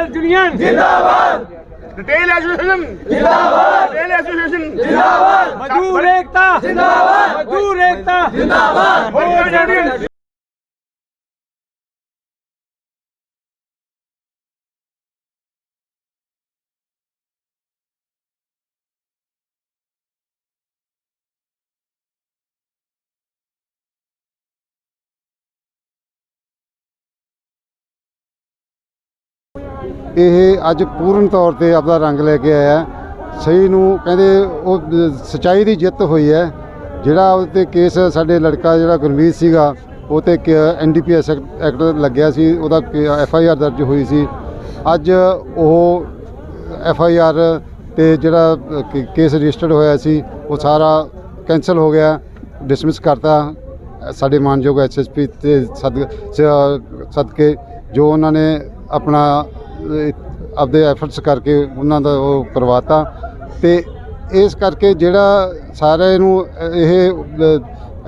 Health union ਜਿੰਦਾਬਾਦ retail association ਜਿੰਦਾਬਾਦ retail association ਜਿੰਦਾਬਾਦ ਮਜ਼ਦੂਰ ਏਕਤਾ ਜਿੰਦਾਬਾਦ ਮਜ਼ਦੂਰ ਏਕਤਾ ਜਿੰਦਾਬਾਦ ਇਹ ਅੱਜ ਪੂਰਨ ਤੌਰ ਤੇ ਆਪਦਾ ਰੰਗ ਲੈ ਕੇ ਆਇਆ। ਸਹੀ ਨੂੰ ਕਹਿੰਦੇ ਉਹ, ਸਚਾਈ ਦੀ ਜਿੱਤ ਹੋਈ ਹੈ। ਜਿਹੜਾ ਉਹ ਤੇ ਕੇਸ ਸਾਡੇ ਲੜਕਾ ਜਿਹੜਾ ਗੁਰਮੀਤ ਸੀਗਾ, ਉਹ ਤੇ ਐਨਡੀਪੀਐਸ ਐਕਟ ਲੱਗਿਆ ਸੀ, ਉਹਦਾ ਐਫ ਆਈ ਆਰ ਦਰਜ ਹੋਈ ਸੀ। ਅੱਜ ਉਹ ਐਫ ਆਈ ਆਰ ਤੇ ਜਿਹੜਾ ਕੇਸ ਰਜਿਸਟਰਡ ਹੋਇਆ ਸੀ, ਉਹ ਸਾਰਾ ਕੈਂਸਲ ਹੋ ਗਿਆ, ਡਿਸਮਿਸ ਕਰਤਾ। ਸਾਡੇ ਮਾਨਯੋਗ ਐਸਐਸਪੀ ਤੇ ਸਦ ਸਦਕੇ, ਜੋ ਉਹਨਾਂ ਨੇ ਆਪਣਾ ਆਪਦੇ ਐਫਰਟਸ ਕਰਕੇ ਉਹਨਾਂ ਦਾ ਉਹ ਕਰਵਾਤਾ। ਤੇ ਇਸ ਕਰਕੇ ਜਿਹੜਾ ਸਾਰੇ ਨੂੰ ਇਹ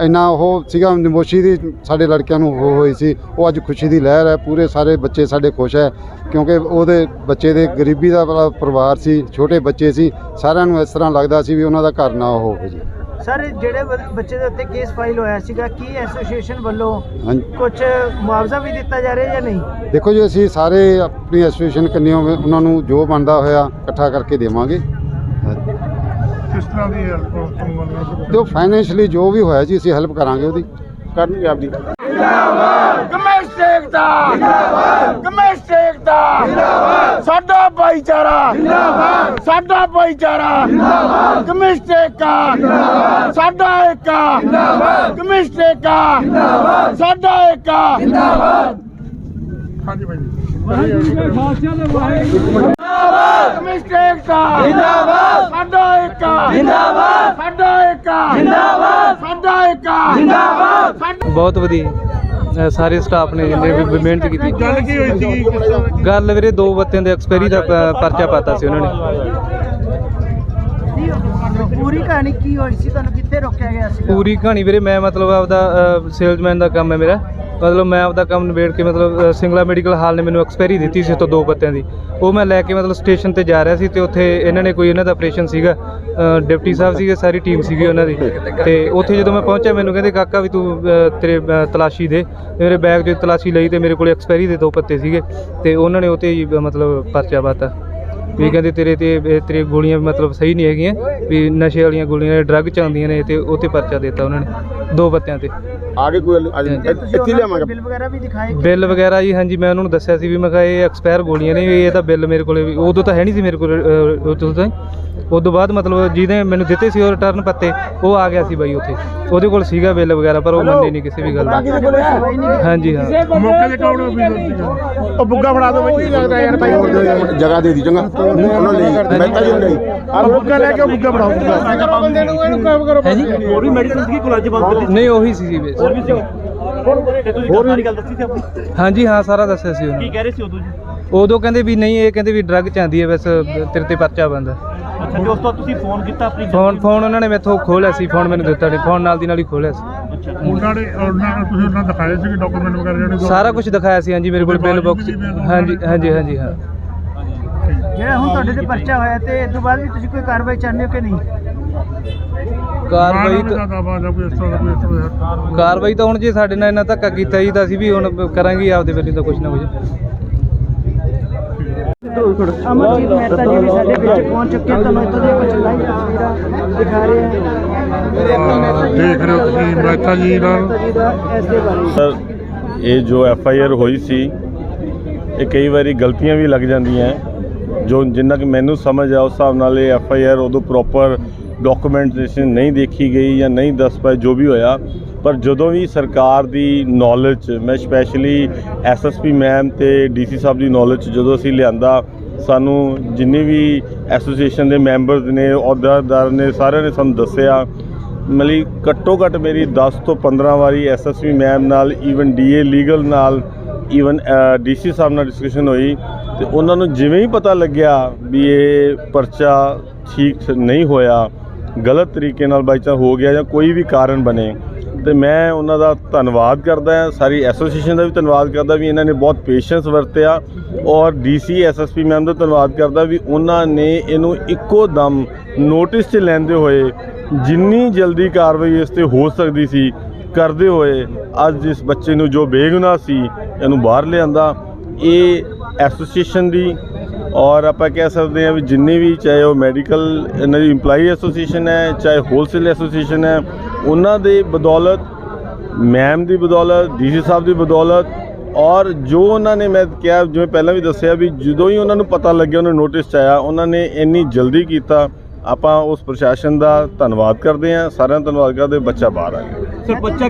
ਇੰਨਾ ਉਹ ਸੀਗਾ, ਨਮੋਸ਼ੀ ਦੀ ਸਾਡੇ ਲੜਕਿਆਂ ਨੂੰ ਹੋ ਹੋਈ ਸੀ। ਉਹ ਅੱਜ ਖੁਸ਼ੀ ਦੀ ਲਹਿਰ ਹੈ। ਪੂਰੇ ਸਾਰੇ ਬੱਚੇ ਸਾਡੇ ਖੁਸ਼ ਹੈ। ਕਿਉਂਕਿ ਉਹਦੇ ਬੱਚੇ ਦੇ ਗਰੀਬੀ ਦਾ ਪਰਿਵਾਰ ਸੀ, ਛੋਟੇ ਬੱਚੇ ਸੀ। ਸਾਰਿਆਂ ਨੂੰ ਇਸ ਤਰ੍ਹਾਂ ਲੱਗਦਾ ਸੀ ਵੀ ਉਹਨਾਂ ਦਾ ਘਰ ਨਾ ਉਹ ਹੋਵੇ ਜੀ। ਸਰ ਜਿਹੜੇ ਬ- ਬੱਚੇ ਦੇ ਉੱਤੇ ਕੇਸ ਫਾਈਲ ਹੋਇਆ ਸੀਗਾ ਕੀ ਐਸੋਸੀਏਸ਼ਨ ਵੱਲੋਂ ਹਾਂਜੀ। ਕੁਝ ਮੁਆਵਜ਼ਾ ਵੀ ਦਿੱਤਾ ਜਾ ਰਿਹਾ ਜਾਂ ਨਹੀਂ? ਦੇਖੋ ਜੀ ਅਸੀਂ ਸਾਰੇ ਆਪਣੀ ਐਸੋਸੀਏਸ਼ਨ ਕੰਨਿਓ ਉਹਨਾਂ ਨੂੰ ਜੋ ਬਣਦਾ ਹੋਇਆ ਇਕੱਠਾ ਕਰਕੇ ਦੇਵਾਂਗੇ। ਕਿਸ ਤਰ੍ਹਾਂ ਦੀ ਹੈਲਪ ਤੇ ਉਹ ਫਾਈਨੈਂਸ਼ਲੀ ਜੋ ਵੀ ਹੋਇਆ ਜੀ ਅਸੀਂ ਹੈਲਪ ਕਰਾਂਗੇ ਉਹਦੀ। ਕਰਨਗੇ ਆਪਦੀ ਕਮੇਸ਼ ਏਕਤਾ ਜਿੰਦਾਬਾਦ ਕਮੇਸ਼ ਏਕਤਾ ਜਿੰਦਾਬਾਦ ਸਾਡਾ ਭਾਈਚਾਰਾ। ਜਿੰਦਾਬਾਦ। ਸਾਡਾ ਭਾਈਚਾਰਾ। ਜਿੰਦਾਬਾਦ। ਕਮੇਸ਼ ਏਕਤਾ ਜਿੰਦਾਬਾਦ। ਸਾਡਾ ਏਕਾ। ਜਿੰਦਾਬਾਦ। ਕਮੇਸ਼ ਏਕਤਾ ਜਿੰਦਾਬਾਦ। ਸਾਡਾ ਏਕਾ। ਜਿੰਦਾਬਾਦ। ਹਾਂਜੀ ਭਾਈ ਜਿੰਦਾਬਾਦ। ਕਮੇਸ਼ ਏਕਤਾ ਜਿੰਦਾਬਾਦ। ਸਾਡਾ ਏਕਾ। ਜਿੰਦਾਬਾਦ। ਸਾਡਾ ਏਕਾ। ਜਿੰਦਾਬਾਦ। ਸਾਡਾ ਏਕਾ। ਜਿੰਦਾਬਾਦ। ਸਾਡਾ ਬਹੁਤ ਵਧੀਆ। ਅ, ਸਾਰੇ ਸਟਾਫ ਨੇ ਜਿੰਨੇ ਵੀ ਮਿਹਨਤ ਕੀਤੀ। ਗੱਲ ਕੀ ਹੋਈ ਸੀ? ਗੱਲ ਵੀਰੇ ਦੋ ਬੱਤਿਆਂ ਦੇ ਐਕਸਪਾਇਰੀ ਦਾ ਪ- ਪਰਚਾ ਪਾਤਾ ਸੀ ਉਹਨਾਂ ਨੇ। ਪੂਰੀ ਕਹਾਣੀ ਕੀ ਹੋਈ ਸੀ? ਤੁਹਾਨੂੰ ਕਿੱਥੇ ਰੋਕਿਆ ਗਿਆ ਸੀ? ਪੂਰੀ ਕਹਾਣੀ ਵੀਰੇ ਮੈਂ ਮਤਲਬ ਆਪਦਾ ਸੇਲਜ਼ਮੈਨ ਦਾ ਕੰਮ ਹੈ ਮੇਰਾ। ਮਤਲਬ ਮੈਂ ਆਪਦਾ ਕੰਮ ਨਿਬੇੜ ਕੇ ਮਤਲਬ ਸਿੰਗਲਾ ਮੈਡੀਕਲ ਹਾਲ ਨੇ ਮੈਨੂੰ ਐਕਸਪਾਇਰੀ ਦਿੱਤੀ ਸੀ ਤੋਂ ਦੋ ਪੱਤਿਆਂ ਦੀ। ਉਹ ਮੈਂ ਲੈ ਕੇ ਮਤਲਬ ਸਟੇਸ਼ਨ ਤੇ ਜਾ ਰਿਹਾ ਸੀ ਤੇ ਉੱਥੇ ਇਹਨਾਂ ਨੇ ਕੋਈ ਇਹਨਾਂ ਦਾ ਆਪਰੇਸ਼ਨ ਸੀਗਾ। ਡਿਪਟੀ ਸਾਹਿਬ ਸੀਗੇ, ਸਾਰੀ ਟੀਮ ਸੀਗੀ ਉਹਨਾਂ ਦੀ। ਤੇ ਉੱਥੇ ਜਦੋਂ ਮੈਂ ਪਹੁੰਚਿਆ, ਮੈਨੂੰ ਕਹਿੰਦੇ, ਕਾਕਾ ਵੀ ਤੂੰ ਤੇਰੇ ਤਲਾਸ਼ੀ ਦੇ। ਤੇ ਮੇਰੇ ਬੈਗ 'ਚ ਤਲਾਸ਼ੀ ਲਈ ਤੇ ਮੇਰੇ ਕੋਲ ਐਕਸਪਾਇਰੀ ਦੇ ਦੋ ਪੱਤੇ ਸੀਗੇ। ਤੇ ਉਹਨਾਂ ਨੇ ਉੱਥੇ ਹੀ, ਮਤਲਬ, ਪਰਚਾ ਪਾਤਾ। ਵੀ ਕਹਿੰਦੇ ਤੇਰੇ ਤੇ ਇਹ ਤੇਰੀ ਗੋਲੀਆਂ ਮਤਲਬ ਸਹੀ ਨਹੀਂ ਹੈਗੀਆਂ ਵੀ ਨਸ਼ੇ ਵਾਲੀਆਂ ਗੋਲੀਆਂ ਡਰੱਗ ਚ ਆਉਂਦੀਆਂ ਨੇ ਤੇ ਉਹ ਤੇ ਪਰਚਾ ਦਿੱਤਾ ਉਹਨਾਂ ਨੇ ਦੋ ਬੱਤਿਆਂ ਤੇ। ਆਗੇ ਕੋਈ ਅੱਜ ਉਹਨਾਂ ਨੂੰ ਬਿੱਲ ਵਗੈਰਾ ਵੀ ਦਿਖਾਏ ਬਿੱਲ ਵਗੈਰਾ ਜੀ ਹਾਂਜੀ ਮੈਂ ਉਹਨਾਂ ਨੂੰ ਦੱਸਿਆ ਸੀ ਵੀ ਮੈਂ ਕਿਹਾ ਇਹ ਐਕਸਪਾਇਰ ਗੋਲੀਆਂ ਨੇ ਵੀ ਇਹ ਤਾਂ ਬਿੱਲ ਮੇਰੇ ਕੋਲੇ ਵੀ ਉਦੋਂ ਤਾਂ ਹੈ ਨਹੀਂ ਸੀ ਮੇਰੇ ਕੋਲ ਉਦੋਂ ਤਾਂ ਉਦੋਂ ਬਾਅਦ ਮਤਲਬ ਜਿਹਨੇ ਮੈਨੂੰ ਦਿੱਤੇ ਸੀ ਉਹ ਰਿਟਰਨ ਪੱਤੇ ਉਹ ਆ ਗਿਆ ਸੀ ਬਾਈ ਉੱਥੇ। ਉਹਦੇ ਕੋਲ ਸੀਗਾ ਬਿੱਲ ਵਗੈਰਾ ਪਰ ਉਹ ਮੰਨੇ ਨਹੀਂ ਕਿਸੇ ਵੀ ਗੱਲ ਦਾ। ਹਾਂਜੀ ਹਾਂ। ਮੌਕੇ ਤੇ ਕੌਣ ਅਫੀਸਰ ਉਹ ਬੁੱਗਾ ਫੜਾ ਦੋ ਬਈ। ਲੱਗਦਾ ਯਾਰ ਭਾਈ। ਜਗ੍ਹਾ ਦੇ ਦੀ ਚੰਗਾ। ਉਹਨਾਂ ਲਈ ਮੈਂ ਤਾਂ ਜੀ ਨਹੀਂ ਆ ਬੁੱਗਾ ਲੈ ਕੇ ਉਹ ਬੁੱਗਾ ਫੜਾਓ। ਬੁੱਗਾ ਹੈ ਜੀ? ਹੋਰ ਵੀ ਮੈਡੀਸਿਨ ਸੀ ਕੋਲ ਅੱਜ ਬੰਦ ਕਰ ਨਹੀਂ ਉਹੀ ਸੀ ਜੀ ਬਸ। ਹੋਰ ਵੀ ਸੀ ਤੇ ਤੁਸੀਂ ਹੋਰ ਸਾਰੀ ਗੱਲ ਦੱਸੀ ਸੀ ਆਪਣੀ? ਹਾਂਜੀ ਹਾਂ ਸਾਰਾ ਦੱਸਿਆ ਸੀ ਕੀ ਉਹਨਾਂ ਕਹਿ ਰਹੇ ਸੀ ਉਦੋਂ ਜੀ? ਉਦੋਂ ਕਹਿੰਦੇ ਵੀ ਨਹੀਂ ਇਹ ਕਹਿੰਦੇ ਵੀ ਡਰੱਗ ਚ ਆਉਂਦੀ ਹੈ ਬਸ ਤੇਰੇ ਤੇ ਪਰਚਾ ਬੰਦਾ ਅੱਛਾ ਤੇ ਉਸ ਤੋਂ ਬਾਅਦ ਤੁਸੀਂ ਫੋਨ ਕੀਤਾ ਆਪਣੀ ਫੋਨ ਫੋਨ ਉਹਨਾਂ ਨੇ ਮੈਥੋਂ ਖੋਲਿਆ ਸੀ ਫੋਨ ਮੈਨੂੰ ਦਿੱਤਾ ਨਹੀਂ। ਫੋਨ ਨਾਲ ਦੀ ਨਾਲ ਹੀ ਖੋਲਿਆ ਸੀ। ਅੱਛਾ। ਉਹਨਾਂ ਨੇ ਉਹਨਾਂ ਨੂੰ ਤੁਸੀਂ ਉਹਨਾਂ ਨੂੰ ਦਿਖਾਏ ਸੀ ਡਾਕੂਮੈਂਟ ਵਗੈਰਾ ਜਿਹੜੇ ਸਾਰਾ ਕੁਝ ਦਿਖਾਇਆ ਸੀ ਹਾਂਜੀ ਮੇਰੇ ਕੋਲ ਬਿੱਲ ਬਾਕਸ ਹਾਂਜੀ ਹਾਂਜੀ ਹਾਂਜੀ ਹਾਂ। ਜਿਹੜਾ ਹੁਣ ਤੁਹਾਡੇ ਤੇ ਪਰਚਾ ਹੋਇਆ ਤੇ ਇਸ ਤੋਂ ਬਾਅਦ ਵੀ ਤੁਸੀਂ ਕੋਈ ਕਾਰਵਾਈ ਚਾਹੁੰਦੇ ਹੋ ਕਿ ਨਹੀਂ? ਕਾਰਵਾਈ ਦਾ ਤਾਂ ਦਾਵਾ ਜਾਂ ਕੋਈ ਇਸ ਤਰ੍ਹਾਂ ਦਾ ਕੋਈ ਇਸ ਤਰ੍ਹਾਂ ਦਾ। ਕਾਰਵਾਈ ਤਾਂ ਹੁਣ ਜੇ ਸਾਡੇ ਨਾਲ ਇੰਨਾ ਧੱਕਾ ਕੀਤਾ ਜੀ ਤਾਂ ਅਸੀਂ ਵੀ ਹੁਣ ਕਰਾਂਗੇ ਹੀ ਆਪਦੇ ਵੱਲੋਂ ਤਾਂ ਕੁਝ ਨਾ ਕੁਝ ਅਮਰਜੀਤ ਮਹਿਤਾ ਜੀ ਵੀ ਸਾਡੇ ਵਿੱਚ ਪਹੁੰਚ ਚੁੱਕੇ ਹਨ। ਤੁਹਾਨੂੰ ਇੱਥੋਂ ਦੀਆਂ ਕੁਝ ਲਾਈਵ ਤਸਵੀਰਾਂ ਦਿਖਾ ਰਹੇ ਹਾਂ ਦੇਖ ਰਹੇ ਹੋ ਤੁਸੀਂ ਮਹਿਤਾ ਜੀ ਨਾਲ ਮਹਿਤਾ ਜੀ ਦਾ ਇਸ ਦੇ ਬਾਰੇ ਸਰ ਇਹ ਜੋ ਐਫ ਆਈ ਆਰ ਹੋਈ ਸੀ ਇਹ ਕਈ ਵਾਰੀ ਗਲਤੀਆਂ ਵੀ ਲੱਗ ਜਾਂਦੀਆਂ ਹੈ। ਜੋ ਜਿੰਨਾ ਕਿ ਮੈਨੂੰ ਸਮਝ ਆ ਉਸ ਹਿਸਾਬ ਨਾਲ ਇਹ ਐਫ ਆਈ ਆਰ ਉਦੋਂ ਪ੍ਰੋਪਰ ਡਾਕੂਮੈਂਟੇਸ਼ਨ ਨਹੀਂ ਦੇਖੀ ਗਈ ਜਾਂ ਨਹੀਂ ਦੱਸ ਪਾਏ ਜੋ ਵੀ ਹੋਇਆ ਪਰ ਜਦੋਂ ਵੀ ਸਰਕਾਰ ਦੀ ਨੌਲੇਜ 'ਚ ਮੈਂ ਸਪੈਸ਼ਲੀ ਐਸਐਸਪੀ ਮੈਮ ਤੇ ਡੀਸੀ ਸਾਹਿਬ ਦੀ ਨੌਲੇਜ 'ਚ ਜਦੋਂ ਅਸੀਂ ਲਿਆਂਦਾ, ਸਾਨੂੰ ਜਿੰਨੇ ਵੀ ਐਸੋਸੀਏਸ਼ਨ ਦੇ ਮੈਂਬਰਸ ਨੇ, ਅਹੁਦੇਦਾਰ ਨੇ, ਸਾਰਿਆਂ ਨੇ ਸਾਨੂੰ ਦੱਸਿਆ ਮਲੀ ਘੱਟੋ ਘੱਟ ਮੇਰੀ 10 ਤੋਂ 15 ਵਾਰੀ ਐਸਐਸਪੀ ਮੈਮ ਨਾਲ ਈਵਨ ਡੀਏ ਲੀਗਲ ਨਾਲ ਈਵਨ ਡੀਸੀ ਸਾਹਿਬ ਨਾਲ ਡਿਸਕਸ਼ਨ ਹੋਈ ਤੇ ਉਹਨਾਂ ਨੂੰ ਜਿਵੇਂ ਹੀ ਪਤਾ ਲੱਗਿਆ ਵੀ ਇਹ ਪਰਚਾ ਠੀਕ ਨਹੀਂ ਹੋਇਆ, ਗਲਤ ਤਰੀਕੇ ਨਾਲ ਬਾਈ ਹੋ ਗਿਆ ਜਾਂ ਕੋਈ ਵੀ ਕਾਰਨ ਬਣੇ ਤੇ ਮੈਂ ਉਹਨਾਂ ਦਾ ਧੰਨਵਾਦ ਕਰਦਾ ਹਾਂ। ਸਾਰੀ ਐਸੋਸੀਏਸ਼ਨ ਦਾ ਵੀ ਧੰਨਵਾਦ ਕਰਦਾ ਵੀ ਇਹਨਾਂ ਨੇ ਬਹੁਤ ਪੇਸ਼ੈਂਸ ਵਰਤਿਆ ਔਰ ਡੀਸੀ ਐਸਐਸਪੀ ਮੈਮ ਦਾ ਧੰਨਵਾਦ ਕਰਦਾ ਵੀ ਉਹਨਾਂ ਨੇ ਇਹਨੂੰ ਇੱਕੋ ਦਮ ਨੋਟਿਸ 'ਚ ਲੈਂਦੇ ਹੋਏ ਜਿੰਨੀ ਜਲਦੀ ਕਾਰਵਾਈ ਇਸ ਤੇ ਹੋ ਸਕਦੀ ਸੀ, ਕਰਦੇ ਹੋਏ ਅੱਜ ਇਸ ਬੱਚੇ ਨੂੰ ਜੋ ਬੇਗੁਨਾਹ ਸੀ, ਇਹਨੂੰ ਬਾਹਰ ਲਿਆਂਦਾ। ਇਹ ਐਸੋਸੀਏਸ਼ਨ ਦੀ ਔਰ ਆਪਾਂ ਕਹਿ ਸਕਦੇ ਹਾਂ ਵੀ ਜਿੰਨੇ ਵੀ ਚਾਹੇ ਉਹ ਮੈਡੀਕਲ, ਇਹਨਾਂ ਦੀ EMPLOYE ਐਸੋਸੀਏਸ਼ਨ ਹੈ, ਚਾਹੇ ਹੋਲਸੇਲ ਐਸੋਸੀਏਸ਼ਨ ਹੈ ਉਹਨਾਂ ਦੇ ਬਦੌਲਤ ਮੈਮ ਦੀ ਬਦੌਲਤ ਡੀਸੀ ਸਾਹਿਬ ਦੀ ਬਦੌਲਤ ਔਰ ਜੋ ਉਹਨਾਂ ਨੇ ਮੈਂ ਕਿਹਾ ਜਿਵੇਂ ਪਹਿਲਾਂ ਵੀ ਦੱਸਿਆ ਵੀ ਜਦੋਂ ਹੀ ਉਹਨਾਂ ਨੂੰ ਪਤਾ ਲੱਗਿਆ ਉਹਨਾਂ ਨੋਟਿਸ 'ਚ ਆਇਆ ਉਹਨਾਂ ਨੇ ਇੰਨੀ ਜਲਦੀ ਕੀਤਾ ਆਪਾਂ ਉਸ ਪ੍ਰਸ਼ਾਸਨ ਦਾ ਧੰਨਵਾਦ ਕਰਦੇ ਹਾਂ ਸਾਰਿਆਂ ਦਾ ਧੰਨਵਾਦ ਕਰਦੇ ਬੱਚਾ ਬਾਹਰ ਆ ਗਿਆ ਸਰ ਬੱਚਾ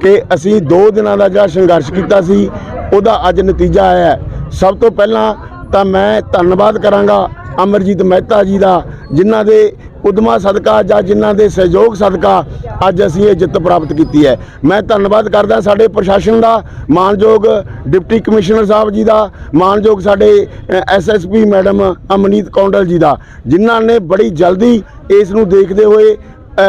ਕਿ ਅਸੀਂ 2 ਦਿਨਾਂ ਦਾ ਜਿਹੜਾ ਸੰਘਰਸ਼ ਕੀਤਾ ਸੀ ਉਹਦਾ ਅੱਜ ਨਤੀਜਾ ਆਇਆ। ਸਭ ਤੋਂ ਪਹਿਲਾਂ ਤਾਂ ਮੈਂ ਧੰਨਵਾਦ ਕਰਾਂਗਾ ਅਮਰਜੀਤ ਮਹਿਤਾ ਜੀ ਦਾ ਜਿਨ੍ਹਾਂ ਦੇ ਉਦਮਾ ਸਦਕਾ ਜਾਂ ਜਿਨ੍ਹਾਂ ਦੇ ਸਹਿਯੋਗ ਸਦਕਾ ਅੱਜ ਅਸੀਂ ਇਹ ਜਿੱਤ ਪ੍ਰਾਪਤ ਕੀਤੀ ਹੈ। ਮੈਂ ਧੰਨਵਾਦ ਕਰਦਾ ਸਾਡੇ ਪ੍ਰਸ਼ਾਸਨ ਦਾ, ਮਾਨਯੋਗ ਡਿਪਟੀ ਕਮਿਸ਼ਨਰ ਸਾਹਿਬ ਜੀ ਦਾ, ਮਾਨਯੋਗ ਸਾਡੇ ਐਸਐਸਪੀ ਮੈਡਮ ਅਮਨੀਤ ਕੌਂਡਲ ਜੀ ਦਾ, ਜਿਨ੍ਹਾਂ ਨੇ ਬੜੀ ਜਲਦੀ ਇਸ ਨੂੰ ਦੇਖਦੇ ਹੋਏ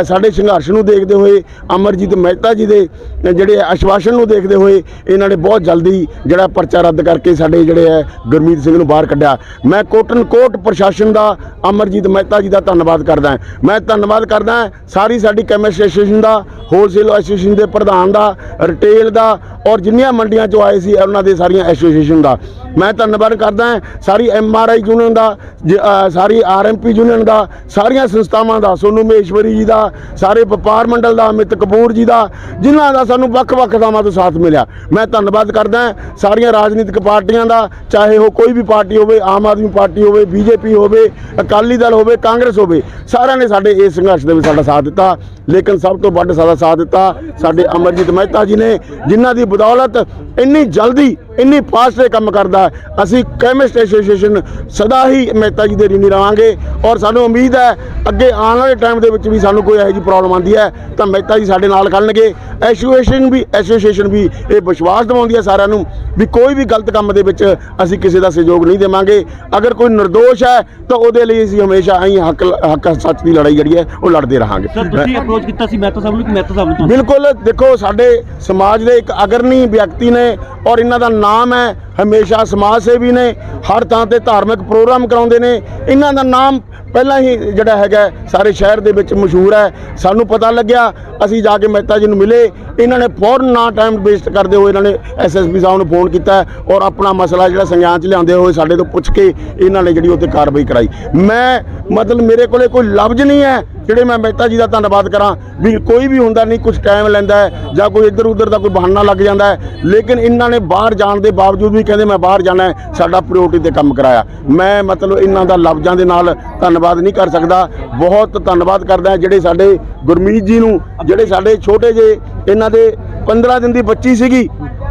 ਸਾਡੇ ਸੰਘਰਸ਼ ਨੂੰ ਦੇਖਦੇ ਹੋਏ ਅਮਰਜੀਤ ਮਹਿਤਾ ਜੀ ਦੇ ਜਿਹੜੇ ਆਸ਼ਵਾਸਨ ਨੂੰ ਦੇਖਦੇ ਹੋਏ ਇਹਨਾਂ ਨੇ ਬਹੁਤ ਜਲਦੀ ਜਿਹੜਾ ਪਰਚਾ ਰੱਦ ਕਰਕੇ ਸਾਡੇ ਜਿਹੜੇ ਹੈ ਗੁਰਮੀਤ ਸਿੰਘ ਨੂੰ ਬਾਹਰ ਕੱਢਿਆ। ਮੈਂ ਕੋਟਨ ਕੋਟ ਪ੍ਰਸ਼ਾਸਨ ਦਾ ਅਮਰਜੀਤ ਮਹਿਤਾ ਜੀ ਦਾ ਧੰਨਵਾਦ ਕਰਦਾ ਮੈਂ ਧੰਨਵਾਦ ਕਰਦਾ ਸਾਰੀ ਸਾਡੀ ਕੈਮਿਸਟ ਐਸੋਸੀਏਸ਼ਨ ਦਾ ਹੋਲਸੇਲ ਐਸੋਸੀਏਸ਼ਨ ਦੇ ਪ੍ਰਧਾਨ ਦਾ ਰਿਟੇਲ ਦਾ ਔਰ ਜਿੰਨੀਆਂ ਮੰਡੀਆਂ ਚੋਂ ਆਏ ਸੀ ਉਹਨਾਂ ਦੇ ਸਾਰੀਆਂ ਐਸੋਸੀਏਸ਼ਨ ਦਾ। ਮੈਂ ਧੰਨਵਾਦ ਕਰਦਾ ਹਾਂ ਸਾਰੀ ਐਮਆਰਆਈ ਯੂਨੀਅਨ ਦਾ ਜ- ਅ, ਸਾਰੀ ਆਰਐਮਪੀ ਯੂਨੀਅਨ ਦਾ ਸਾਰੀਆਂ ਸੰਸਥਾਵਾਂ ਦਾ ਸੋਨੂ ਮਹੇਸ਼ਵਰੀ ਜੀ ਦਾ ਸਾਰੇ ਵਪਾਰ ਮੰਡਲ ਦਾ ਅਮਿਤ ਕਪੂਰ ਜੀ ਦਾ, ਜਿਨ੍ਹਾਂ ਦਾ ਸਾਨੂੰ ਵੱਖ-ਵੱਖ ਥਾਵਾਂ ਤੋਂ ਸਾਥ ਮਿਲਿਆ। ਮੈਂ ਧੰਨਵਾਦ ਕਰਦਾ ਸਾਰੀਆਂ ਰਾਜਨੀਤਿਕ ਪਾਰਟੀਆਂ ਦਾ, ਚਾਹੇ ਉਹ ਕੋਈ ਵੀ ਪਾਰਟੀ ਹੋਵੇ, ਆਮ ਆਦਮੀ ਪਾਰਟੀ ਹੋਵੇ, ਬੀਜੇਪੀ ਹੋਵੇ, ਅਕਾਲੀ ਦਲ ਹੋਵੇ, ਕਾਂਗਰਸ ਹੋਵੇ, ਸਾਰਿਆਂ ਨੇ ਸਾਡੇ ਇਸ ਸੰਘਰਸ਼ ਦੇ ਵਿੱਚ ਸਾਡਾ ਸਾਥ ਦਿੱਤਾ। ਲੇਕਿਨ ਸਭ ਤੋਂ ਵੱਧ ਸਾਡਾ ਸਾਥ ਦਿੱਤਾ ਸਾਡੇ ਅਮਰਜੀਤ ਮਹਿਤਾ ਜੀ ਨੇ, ਜਿਨ੍ਹਾਂ ਦੀ ਬਦੌਲਤ ਇੰਨੀ ਜਲਦੀ ਇੰਨੀ ਫਾਸਟ ਇਹ ਕੰਮ ਕਰਦਾ ਅਸੀਂ ਕੈਮਿਸਟ ਐਸੋਸੀਏਸ਼ਨ ਸਦਾ ਹੀ ਮਹਿਤਾ ਜੀ ਦੇ ਰੀਨੀ ਰਵਾਂਗੇ ਔਰ ਸਾਨੂੰ ਉਮੀਦ ਹੈ ਅੱਗੇ ਆਉਣ ਵਾਲੇ ਟਾਈਮ ਦੇ ਵਿੱਚ ਵੀ ਸਾਨੂੰ ਕੋਈ ਇਹੋ ਜਿਹੀ ਪ੍ਰੋਬਲਮ ਆਉਂਦੀ ਹੈ, ਤਾਂ ਮਹਿਤਾ ਜੀ ਸਾਡੇ ਨਾਲ ਕਰਨਗੇ ਐਸੋਸੀਏਸ਼ਨ ਵੀ ਐਸੋਸੀਏਸ਼ਨ ਵੀ ਇਹ ਵਿਸ਼ਵਾਸ ਦਿਵਾਉਂਦੀ ਹੈ ਸਾਰਿਆਂ ਨੂੰ ਵੀ ਕੋਈ ਵੀ ਗਲਤ ਕੰਮ ਦੇ ਵਿੱਚ ਅਸੀਂ ਕਿਸੇ ਦਾ ਸਹਿਯੋਗ ਨਹੀਂ ਦੇਵਾਂਗੇ। ਅਗਰ ਕੋਈ નિર્ਦੋਸ਼ ਹੈ ਤਾਂ ਉਹਦੇ ਲਈ ਅਸੀਂ ਹਮੇਸ਼ਾ ਐਂ ਹੱਕ ਹੱਕ ਸੱਚ ਦੀ ਲੜਾਈ ਜਿਹੜੀ ਹੈ ਉਹ ਲੜਦੇ ਰਹਾਂਗੇ। ਸਰ ਤੁਸੀਂ ਅਪਰੋਚ ਕੀਤਾ ਸੀ ਮਹਿਤਾ ਸਾਹਿਬ ਨੂੰ ਕਿ ਮਹਿਤਾ ਸਾਹਿਬ ਨੂੰ ਬਿਲਕੁਲ ਦੇਖੋ ਸਾਡੇ ਸਮਾਜ ਦੇ ਇੱਕ ਅਗਰਨੀ ਵਿਅਕਤੀ ਨੇ ਔਰ ਇਹਨਾਂ ਦਾ ਨਾਮ ਹੈ ਹਮੇਸ਼ਾ ਸਮਾਜ ਸੇਵੀ ਨੇ ਹਰ ਥਾਂ ਤੇ ਧਾਰਮਿਕ ਪ੍ਰੋਗਰਾਮ ਕਰਾਉਂਦੇ ਨੇ। ਇਹਨਾਂ ਦਾ ਨਾਮ ਪਹਿਲਾਂ ਹੀ ਜਿਹੜਾ ਹੈਗਾ ਸਾਰੇ ਸ਼ਹਿਰ ਦੇ ਵਿੱਚ ਮਸ਼ਹੂਰ ਹੈ। ਸਾਨੂੰ ਪਤਾ ਲੱਗਿਆ, ਅਸੀਂ ਜਾ ਕੇ ਮਹਿਤਾ ਜੀ ਨੂੰ ਮਿਲੇ। ਇਹਨਾਂ ਨੇ ਫੌਰਨ ਨਾ ਟਾਈਮ ਵੇਸਟ ਕਰਦੇ ਹੋਏ ਇਹਨਾਂ ਨੇ ਐਸਐਸਪੀ ਸਾਹਿਬ ਨੂੰ ਫੋਨ ਕੀਤਾ ਔਰ ਆਪਣਾ ਮਸਲਾ ਜਿਹੜਾ ਸੰਗਿਆਨ 'ਚ ਲਿਆਂਦੇ ਹੋਏ ਸਾਡੇ ਤੋਂ ਪੁੱਛ ਕੇ ਇਹਨਾਂ ਨੇ ਜਿਹੜੀ ਉੱਤੇ ਕਾਰਵਾਈ ਕਰਾਈ। ਮੈਂ ਮਤਲਬ ਮੇਰੇ ਕੋਲੇ ਕੋਈ ਲਫ਼ਜ਼ ਨਹੀਂ ਹੈ ਜਿਹੜੇ ਮੈਂ ਮਹਿਤਾ ਜੀ ਦਾ ਧੰਨਵਾਦ ਕਰਾਂ, ਵੀ ਕੋਈ ਵੀ ਹੁੰਦਾ ਨਹੀਂ ਕੁਝ ਟਾਈਮ ਲੈਂਦਾ ਹੈ ਜਾਂ ਕੋਈ ਇੱਧਰ ਉੱਧਰ ਦਾ ਕੋਈ ਬਹਾਨਾ ਲੱਗ ਜਾਂਦਾ ਹੈ, ਲੇਕਿਨ ਇਹਨਾਂ ਨੇ ਬਾਹਰ ਜਾਣ ਦੇ ਬਾਵਜੂਦ ਵੀ ਕਹਿੰਦੇ ਮੈਂ ਬਾਹਰ ਜਾਣਾ ਹੈ, ਸਾਡਾ ਪ੍ਰਾਇੋਰਟੀ ਤੇ ਕੰਮ ਕਰਾਇਆ। ਮੈਂ ਮਤਲਬ ਇਹਨਾਂ ਦਾ ਲਫ਼ਜ਼ਾਂ ਦੇ ਨਾਲ ਧੰਨਵਾਦ ਨਹੀਂ ਕਰ ਸਕਦਾ। ਬਹੁਤ ਧੰਨਵਾਦ ਕਰਦਾ ਜਿਹੜੇ ਸਾਡੇ ਗੁਰਮੀਤ ਜੀ ਨੂੰ, ਜਿਹੜੇ ਸਾਡੇ ਛੋਟੇ ਜਿਹੇ ਇਹਨਾਂ ਦੇ 15 ਦਿਨ ਦੀ ਬੱਚੀ ਸੀਗੀ,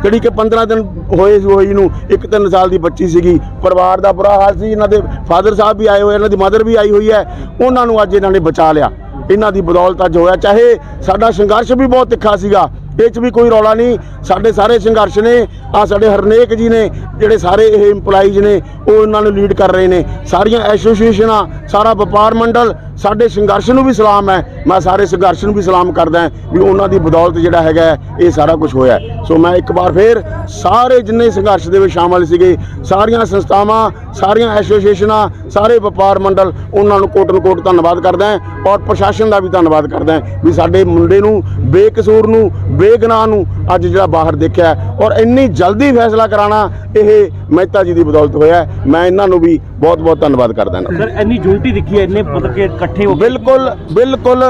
ਜਿਹੜੀ ਕਿ 15 ਦਿਨ ਹੋਏ ਹੋਈ ਨੂੰ, ਇੱਕ ਤਿੰਨ ਸਾਲ ਦੀ ਬੱਚੀ ਸੀਗੀ। ਪਰਿਵਾਰ ਦਾ ਬੁਰਾ ਹਾਲ ਸੀ, ਇਹਨਾਂ ਦੇ ਫਾਦਰ ਸਾਹਿਬ ਵੀ ਆਏ ਹੋਏ, ਇਹਨਾਂ ਦੀ ਮਦਰ ਵੀ ਆਈ ਹੋਈ ਹੈ। ਉਹਨਾਂ ਨੂੰ ਅੱਜ ਇਹਨਾਂ ਨੇ ਬਚਾ ਲਿਆ। ਇਹਨਾਂ ਦੀ ਬਦੌਲਤ ਅੱਜ ਹੋਇਆ। ਚਾਹੇ ਸਾਡਾ ਸੰਘਰਸ਼ ਵੀ ਬਹੁਤ ਤਿੱਖਾ ਸੀਗਾ, ਇਹ 'ਚ ਵੀ ਕੋਈ ਰੌਲਾ ਨਹੀਂ। ਸਾਡੇ ਸਾਰੇ ਸੰਘਰਸ਼ ਨੇ ਆ ਸਾਡੇ ਹਰਨੇਕ ਜੀ ਨੇ, ਜਿਹੜੇ ਸਾਰੇ ਇਹ EMPLOYEES ਨੇ, ਉਹ ਇਹਨਾਂ ਨੂੰ ਲੀਡ ਕਰ ਰਹੇ ਨੇ। ਸਾਰੀਆਂ ਐਸੋਸੀਏਸ਼ਨਾਂ ਸਾਰਾ ਵਪਾਰ ਮੰਡਲ ਸਾਡੇ ਸੰਘਰਸ਼ ਨੂੰ ਵੀ ਸਲਾਮ ਹੈ, ਮੈਂ ਸਾਰੇ ਸੰਘਰਸ਼ ਨੂੰ ਵੀ ਸਲਾਮ ਕਰਦਾ ਵੀ ਉਹਨਾਂ ਦੀ ਬਦੌਲਤ ਜਿਹੜਾ ਹੈਗਾ ਇਹ ਸਾਰਾ ਕੁਝ ਹੋਇਆ ਸੋ ਮੈਂ ਇੱਕ ਵਾਰ ਫੇਰ ਸਾਰੇ ਜਿੰਨੇ ਸੰਘਰਸ਼ ਦੇ ਵਿੱਚ ਸ਼ਾਮਲ ਸੀਗੇ, ਸਾਰੀਆਂ ਸੰਸਥਾਵਾਂ, ਸਾਰੀਆਂ ਐਸੋਸੀਏਸ਼ਨਾਂ, ਸਾਰੇ ਵਪਾਰ ਮੰਡਲ, ਉਹਨਾਂ ਨੂੰ ਕੋਟਨ ਕੋਟ ਧੰਨਵਾਦ ਕਰਦਾ ਔਰ ਪ੍ਰਸ਼ਾਸਨ ਦਾ ਵੀ ਧੰਨਵਾਦ ਕਰਦਾ ਵੀ ਸਾਡੇ ਮੁੰਡੇ ਨੂੰ, ਬੇਕਸੂਰ ਨੂੰ, ਬੇਗਨਾਹ ਨੂੰ ਅੱਜ ਜਿਹੜਾ ਬਾਹਰ ਦੇਖਿਆ ਔਰ ਇੰਨੀ ਜਲਦੀ ਫੈਸਲਾ ਕਰਾਣਾ, ਇਹ ਮਹਿਤਾ ਜੀ ਦੀ ਬਦੌਲਤ ਹੋਇਆ ਮੈਂ ਇਹਨਾਂ ਨੂੰ ਵੀ ਬਹੁਤ ਬਹੁਤ ਧੰਨਵਾਦ ਕਰਦਾ ਸਰ, ਇੰਨੀ ਯੂਨਿਟੀ ਦਿਖੀ ਹੈ, ਇੰਨੇ ਮਤਲਬ ਕਿ ਇਕੱਠੇ ਹੋ ਕੇ ਬਿਲਕੁਲ ਬਿਲਕੁਲ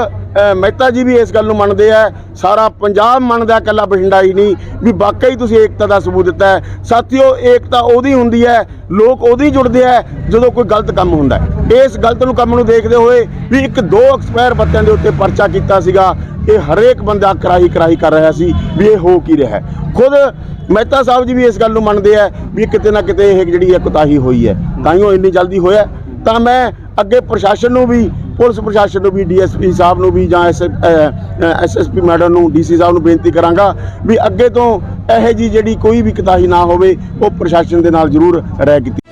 ਮਹਿਤਾ ਜੀ ਵੀ ਇਸ ਗੱਲ ਨੂੰ ਮੰਨਦੇ ਆ। ਸਾਰਾ ਪੰਜਾਬ ਮੰਨਦਾ ਇਕੱਲਾ ਬਠਿੰਡਾ ਹੀ ਨਹੀਂ, ਵੀ ਵਾਕਈ ਤੁਸੀਂ ਏਕਤਾ ਦਾ ਸਬੂਤ ਦਿੱਤਾ ਹੈ। ਸਾਥੀਓ, ਏਕਤਾ ਉਹਦੀ ਹੁੰਦੀ ਹੈ, ਲੋਕ ਉਹਦੀ ਜੁੜਦੇ ਆ, ਜਦੋਂ ਕੋਈ ਗਲਤ ਕੰਮ ਹੁੰਦਾ ਇਸ ਗਲਤ ਨੂੰ ਕੰਮ ਨੂੰ ਦੇਖਦੇ ਹੋਏ ਵੀ ਇੱਕ ਦੋ ਐਕਸਪਾਇਰ ਬੱਤਿਆਂ ਦੇ ਉੱਤੇ ਪਰਚਾ ਕੀਤਾ ਸੀਗਾ, ਇਹ ਹਰੇਕ ਬੰਦਾ ਕਰਾਈ ਕਰਾਈ ਕਰ ਰਿਹਾ ਸੀ ਵੀ ਇਹ ਹੋ ਕੀ ਰਿਹਾ ਖੁਦ ਮਹਿਤਾ ਸਾਹਿਬ ਜੀ ਵੀ ਇਸ ਗੱਲ ਨੂੰ ਮੰਨਦੇ ਆ ਵੀ ਕਿਤੇ ਨਾ ਕਿਤੇ ਇਹ ਜਿਹੜੀ ਹੈ ਕੁਤਾਹੀ ਹੋਈ ਹੈ। ਤਾਂ ਹੀ ਉਹ ਇੰਨੀ ਜਲਦੀ ਹੋਇਆ। ਤਾਂ ਮੈਂ ਅੱਗੇ ਪ੍ਰਸ਼ਾਸਨ ਨੂੰ ਵੀ ਪੁਲਿਸ ਪ੍ਰਸ਼ਾਸਨ ਨੂੰ ਵੀ, ਡੀਐਸਪੀ ਸਾਹਿਬ ਨੂੰ ਵੀ ਜਾਂ ਐਸਐਸਪੀ ਮੈਡਮ ਨੂੰ, ਡੀਸੀ ਸਾਹਿਬ ਨੂੰ ਬੇਨਤੀ ਕਰਾਂਗਾ ਵੀ ਅੱਗੇ ਤੋਂ ਇਹੋ ਜੀ ਜਿਹੜੀ ਕੋਈ ਵੀ ਕੁਤਾਹੀ ਨਾ ਹੋਵੇ, ਉਹ ਪ੍ਰਸ਼ਾਸਨ ਦੇ ਨਾਲ ਜ਼ਰੂਰ ਰਹਿ ਕੀਤੀ